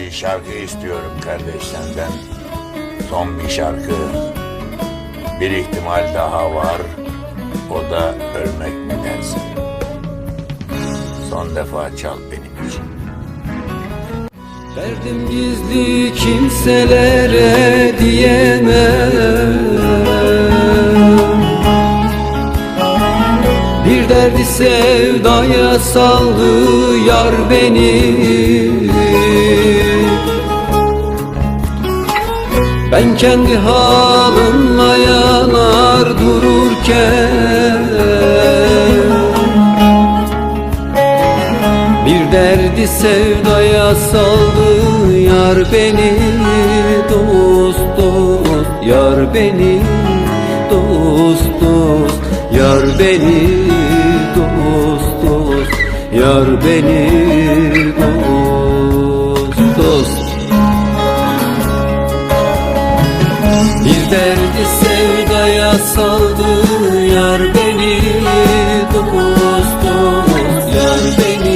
bir şarkı istiyorum kardeş senden. Son bir şarkı. Bir ihtimal daha var. O da ölmek mi dersin? Son defa çal benim için. Derdim gizli kimselere diyemem Bir derdi sevdaya saldı yar beni Ben kendi halimle yanar dururken Bir derdi sevdaya saldı yar beni Dost dost yar beni Dost dost yar beni Dost dost yar beni Dost Yara saldı yar beni Dokuz dost yar beni.